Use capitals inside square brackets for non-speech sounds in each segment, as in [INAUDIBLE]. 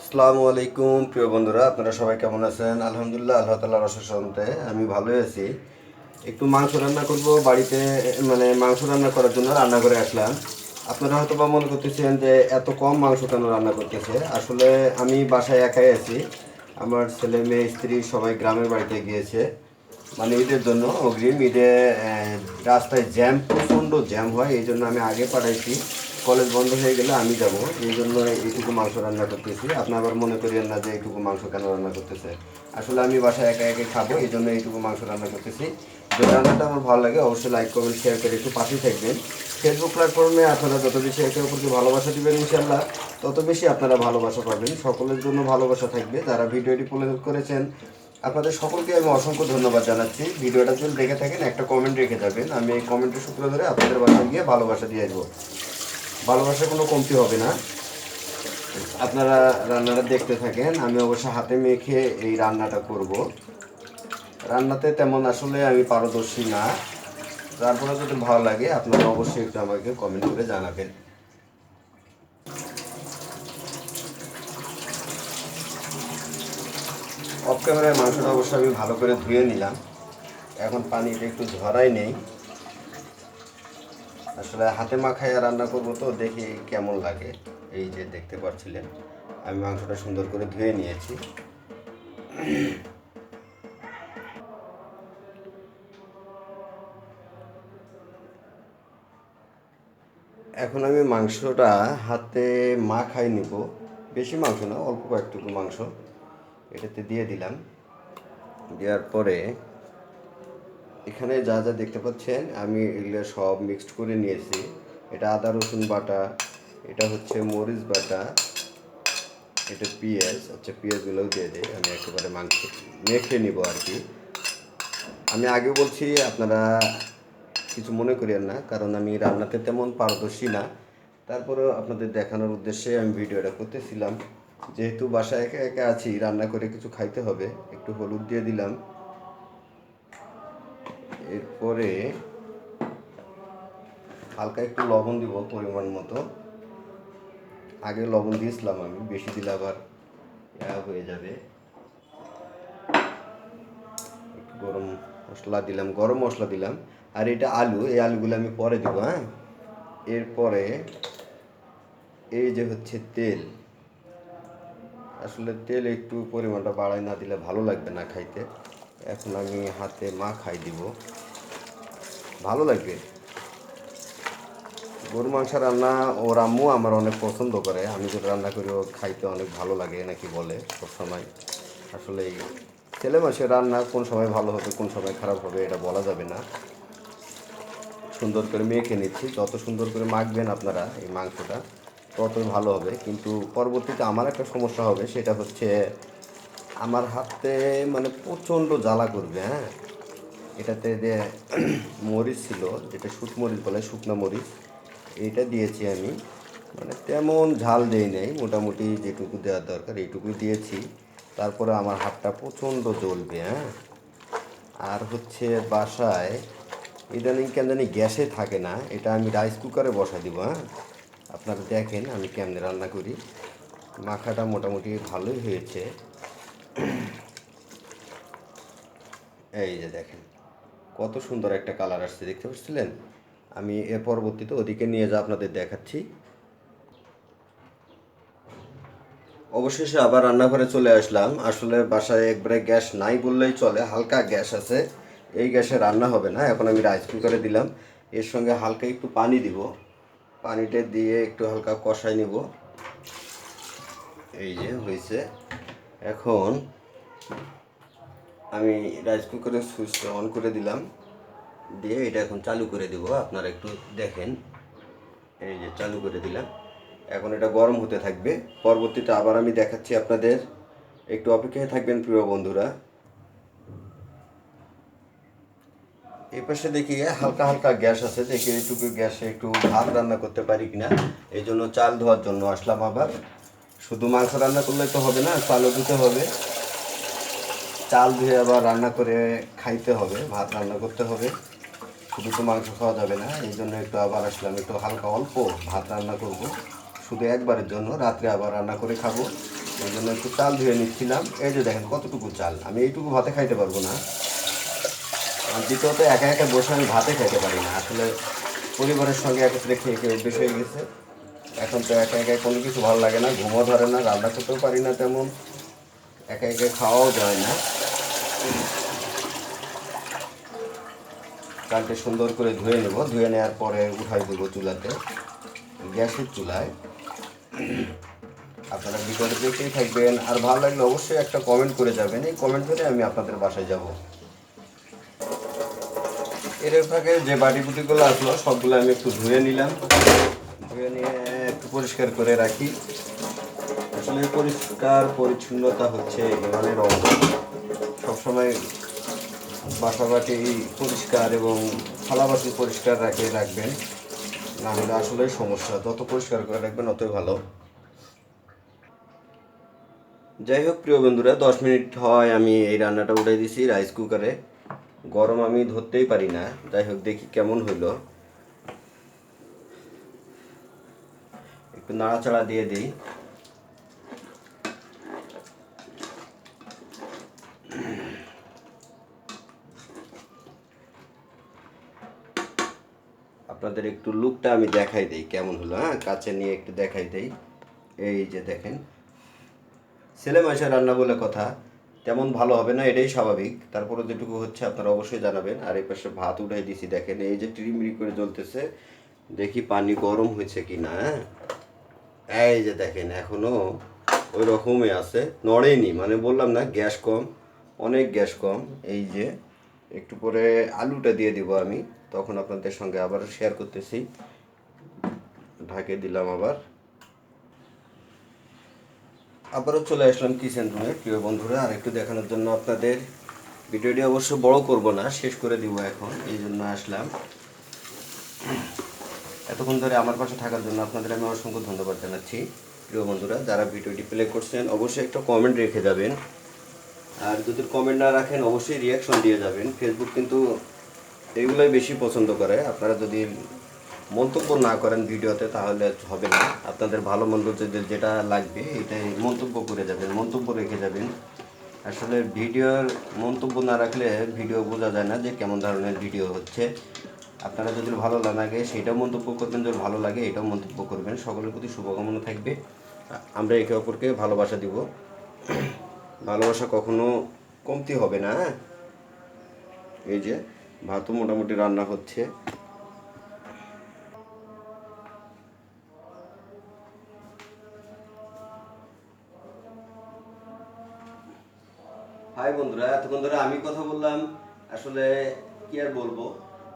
আসসালামু আলাইকুম, প্রিয় বন্ধুরা, আপনারা সবাই কেমন আছেন? আলহামদুলিল্লাহ, আল্লাহ তালার অসুসন্তে আমি ভালোই আছি। একটু মাংস রান্না করব, বাড়িতে মানে মাংস রান্না করার জন্য রান্না করে আসলাম। আপনারা হয়তো বা মনে করতেছেন যে এত কম মাংস কেন রান্না করতেছে? আসলে আমি বাসায় একাই আছি। আমার ছেলে, মেয়ে, স্ত্রী সবাই গ্রামের বাড়িতে গিয়েছে। মানে ঈদের জন্য অগ্রিম ঈদে রাস্তায় জ্যাম, প্রচণ্ড জ্যাম হয়, এই জন্য আমি আগে পাঠাইছি। কলেজ বন্ধ হয়ে গেলে আমি যাব। এই জন্য এইটুকু মাংস রান্না করতেছি। আপনি আবার মনে করিয়েন না যে এইটুকু মাংস কেন রান্না করতেছে। আসলে আমি বাসায় একা একা খাব, এই জন্য এইটুকু মাংস রান্না করতেছি। যে রান্নাটা আমার ভালো লাগে, অবশ্যই লাইক কমেন্ট শেয়ার করে একটু পাশেই থাকবেন। ফেসবুক প্ল্যাটফর্মে আপনারা যত বেশি একে অপরকে ভালোবাসা দিবেন ইনশাল্লাহ তত বেশি আপনারা ভালোবাসা পাবেন। সকলের জন্য ভালোবাসা থাকবে। যারা ভিডিওটি প্লে করেছেন, আপনাদের সকলকে আমি অসংখ্য ধন্যবাদ জানাচ্ছি। ভিডিওটা যদি দেখে থাকেন, একটা কমেন্ট রেখে যাবেন। আমি এই কমেন্টের সূত্র ধরে আপনাদের বাসায় গিয়ে ভালোবাসা দিয়ে আসব। ভালোবাসার কোনো কমতি হবে না। আপনারা রান্নাটা দেখতে থাকেন, আমি অবশ্য হাতে মেখে এই রান্নাটা করব। রান্নাতে তেমন আসলে আমি পারদর্শী না। তারপরে যদি ভালো লাগে, আপনারা অবশ্যই একটু আমাকে কমেন্ট করে জানাবেন। অফ ক্যামেরায় মাংসটা অবশ্য আমি ভালো করে ধুয়ে নিলাম। এখন পানিটা একটু ঝরাই নেই। আসলে হাতে মাখায় রান্না করব তো, দেখি কেমন লাগে। এই যে দেখতে পাচ্ছিলেন, আমি মাংসটা সুন্দর করে ধুয়ে নিয়েছি। এখন আমি মাংসটা হাতে মা মাখাই নিব। বেশি মাংস না, অল্প কয়েকটুকু মাংস। এটাতে দিয়ে দিলাম। দেওয়ার পরে এখানে যা যা দেখতে পাচ্ছেন, আমি এগুলো সব মিক্সড করে নিয়েছি। এটা আদা, রসুন বাটা, এটা হচ্ছে মরিচ বাটা, এটা পেঁয়াজ আচ্ছা পেঁয়াজগুলোও দিয়ে দিই, আমি একেবারে মাংস মেখে নিব আর কি। আমি আগে বলছি, আপনারা কিছু মনে করিয়েন না, কারণ আমি রান্নাতে তেমন পারদর্শী না। তারপরেও আপনাদের দেখানোর উদ্দেশ্যে আমি ভিডিওটা করতেছিলাম। যেহেতু বাসায় একা একা আছি, রান্না করে কিছু খাইতে হবে, একটু হলুদ দিয়ে দিলাম। এরপরে হালকা একটু লবণ দিব পরিমাণ মতো। আগে লবণ দিয়েছিলাম আমি, বেশি দিলে আবার হয়ে যাবে। গরম মশলা দিলাম, গরম মশলা দিলাম। আর এটা আলু, এই আলুগুলো আমি পরে দিব হ্যাঁ? এরপরে এই যে হচ্ছে তেল। আসলে তেল একটু পরিমাণটা বাড়ায় না দিলে ভালো লাগবে না খাইতে। এখন আমি হাতে মা খাই দিব। ভালো লাগবে। গরু মাংস রান্না ওর আম্মু আমার অনেক পছন্দ করে। আমি যেটা রান্না করি, ও খাইতে অনেক ভালো লাগে নাকি বলে সবসময়। আসলে ছেলে মাসে রান্না কোন সময় ভালো হবে, কোন সময় খারাপ হবে, এটা বলা যাবে না। সুন্দর করে মেখে নিচ্ছি। যত সুন্দর করে মাখবেন আপনারা এই মাংসটা, ততই ভালো হবে। কিন্তু পরবর্তীতে আমার একটা সমস্যা হবে, সেটা হচ্ছে আমার হাতে মানে প্রচণ্ড জ্বালা করবে হ্যাঁ? এটাতে যে [CLEARS THROAT] মরিচ ছিল, যেটা শুক মরিচ বলে, শুকনো মরিচ এইটা দিয়েছি আমি। মানে তেমন ঝাল দেই নেই, মোটামুটি যেটুকু দেওয়ার দরকার এইটুকুই দিয়েছি। তারপরে আমার হাতটা প্রচণ্ড জ্বলবে হ্যাঁ? আর হচ্ছে বাসায় ইদানিং কেন জানি গ্যাসে থাকে না, এটা আমি রাইস কুকারে বসাই দিব হ্যাঁ? আপনারা দেখেন আমি কেমনে রান্না করি। মাখাটা মোটামুটি ভালোই হয়েছে। [CLEARS THROAT] এই যে দেখেন, কত সুন্দর একটা কালার আসছে, দেখতে পাচ্ছিলেন? আমি এর পরবর্তীতে ওদিকে নিয়ে যা আপনাদের দেখাচ্ছি। অবশেষে আবার রান্নাঘরে চলে আসলাম। আসলে বাসায় একবারে গ্যাস নাই বললেই চলে, হালকা গ্যাস আছে। এই গ্যাসে রান্না হবে না, এখন আমি রাইস কুকারে দিলাম। এর সঙ্গে হালকা একটু পানি দিব। পানিটা দিয়ে একটু হালকা কষাই নিব। এই যে হয়েছে। এখন আমি রাইস কুকারের সুইচটা অন করে দিলাম। দিয়ে এটা এখন চালু করে দিব। আপনারা একটু দেখেন। এই যে চালু করে দিলাম। এখন এটা গরম হতে থাকবে। পরবর্তীতে আবার আমি দেখাচ্ছি আপনাদের। একটু অপেক্ষায় থাকবেন প্রিয় বন্ধুরা। এই পাশে দেখি হালকা হালকা গ্যাস আছে। দেখি এইটুকু গ্যাসে একটু ভাত রান্না করতে পারি কিনা। এই জন্য চাল ধোয়ার জন্য আসলাম আবার। শুধু মাংস রান্না করলে তো হবে না, চালও দিতে হবে। চাল ধুয়ে আবার রান্না করে খাইতে হবে, ভাত রান্না করতে হবে। শুধু তো মাংস খাওয়া যাবে না, এই জন্য একটু আবার আসলাম, একটু হালকা অল্প ভাত রান্না করব। শুধু একবারের জন্য, রাত্রে আবার রান্না করে খাব। ওই জন্য একটু চাল ধুয়ে নিচ্ছিলাম। এই যে দেখেন কতটুকু চাল, আমি এইটুকু ভাতে খাইতে পারব না। আর দ্বিতীয়ত, একা একা বসে আমি ভাতে খাইতে পারি না। আসলে পরিবারের সঙ্গে একত্রে খেয়ে খেয়ে অভ্যেস হয়ে গেছে। এখন তো একা একা কোনো কিছু ভালো লাগে না, ঘুমও ধরে না, রান্না করতেও পারি না তেমন। একা একা খাওয়াও যায় না। কালকে সুন্দর করে ধুয়ে নেব। ধুয়ে নেওয়ার পরে উঠাই দেবো চুলাতে। গ্যাসের চুলায়। আপনারা ভিডিওটা দেখতেই থাকবেন। আর ভালো লাগলে অবশ্যই একটা কমেন্ট করে যাবেন। এই কমেন্ট করে আমি আপনাদের বাসায় যাব। এর ফাঁকে যে বাটি বুটিগুলো আসলো, সবগুলো আমি একটু ধুয়ে নিলাম। নিয়ে একটু পরিষ্কার করে রাখি। আসলে পরিষ্কার পরিচ্ছন্নতা হচ্ছে ইমানের অঙ্গ। সবসময় বাসা বাটি পরিষ্কার এবং থালা বাসন পরিষ্কার রাখে, রাখবেন। না হলে আসলে সমস্যা। যত পরিষ্কার করে রাখবেন, অতই ভালো। যাই হোক, প্রিয় বন্ধুরা, দশ মিনিট হয় আমি এই রান্নাটা উঠাই দিছি রাইস কুকারে গরম আমি ধরতেই পারি না। যাই হোক, দেখি কেমন হইল। একটু নাড়াচাড়া দিয়ে দিই। আপনাদের একটু লুকটা আমি দেখাই দিই, কেমন হলো হ্যাঁ? কাছে নিয়ে একটু দেখাই দেই। এই যে দেখেন। ছেলে মাসে রান্না বলে কথা, তেমন ভালো হবে না, এটাই স্বাভাবিক। তারপরে যেটুকু হচ্ছে আপনারা অবশ্যই জানাবেন। আর এই পাশে ভাত উঠাই দিছি, দেখেন, এই যে টিরিমিরি করে জ্বলতেছে, দেখি পানি গরম হয়েছে কি না হ্যাঁ? এই যে দেখেন, এখনও ওই রকমই আছে। নড়েনি মানে বললাম না, গ্যাস কম, অনেক গ্যাস কম। এই যে একটু পরে আলুটা দিয়ে দিব আমি, তখন আপনাদের সঙ্গে আবার শেয়ার করতেছি। ঢাকে দিলাম আবার। আবারও চলে আসলাম কিচেন রুমে প্রিয় বন্ধুরা, আর একটু দেখানোর জন্য আপনাদের। ভিডিওটি অবশ্য বড় করব না, শেষ করে দিব এখন, এই জন্য আসলাম। এতক্ষণ ধরে আমার পাশে থাকার জন্য আপনাদের আমি অসংখ্য ধন্যবাদ জানাচ্ছি। প্রিয় বন্ধুরা, যারা ভিডিওটি প্লে করছেন, অবশ্যই একটা কমেন্ট রেখে যাবেন। আর যদি কমেন্ট না রাখেন, অবশ্যই রিয়াকশন দিয়ে যাবেন। ফেসবুক কিন্তু এগুলোই বেশি পছন্দ করে। আপনারা যদি মন্তব্য না করেন ভিডিওতে, তাহলে হবে না। আপনাদের ভালো মন্দ যেটা লাগবে, এটাই মন্তব্য করে যাবেন, মন্তব্য রেখে যাবেন। আসলে ভিডিওর মন্তব্য না রাখলে ভিডিও বোঝা যায় না যে কেমন ধরনের ভিডিও হচ্ছে। আপনারা যদি ভালো লাগে, সেটাও মন্তব্য করবেন, যদি ভালো লাগে, এটাও মন্তব্য করবেন। সকলের প্রতি শুভকামনা থাকবে। আমরা একে অপরকে ভালোবাসা দিব। ভালোবাসা কখনো কমতি হবে না হ্যাঁ? এই যে ভাতও মোটামুটি রান্না হচ্ছে। হাই বন্ধুরা, এতক্ষণ ধরে আমি কথা বললাম, আসলে কি আর বলব?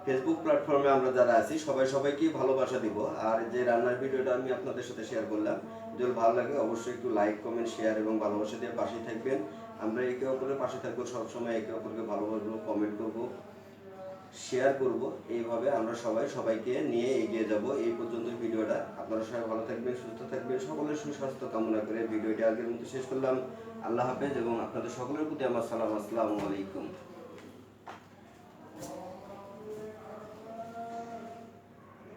ফেসবুক প্ল্যাটফর্মে আমরা যারা আছি, সবাই সবাইকে ভালোবাসা দিব। আর যে রান্নার ভিডিওটা আমি আপনাদের সাথে শেয়ার করলাম, যদি ভালো লাগে অবশ্যই একটু লাইক কমেন্ট শেয়ার এবং ভালোবাসা দিয়ে পাশে থাকবেন। আমরা একে অপরের পাশে থাকব, সবসময় একে অপরকে ভালোবাসবো কমেন্ট করব শেয়ার করব। এইভাবে আমরা সবাই সবাইকে নিয়ে এগিয়ে যাব। এই পর্যন্ত ভিডিওটা। আপনারা সবাই ভালো থাকবেন, সুস্থ থাকবেন। সকলের সুস্বাস্থ্য কামনা করে ভিডিওটি আগের মতো শেষ করলাম। আল্লাহ হাফেজ এবং আপনাদের সকলের প্রতি আমার সালাম। আসসালামু আলাইকুম।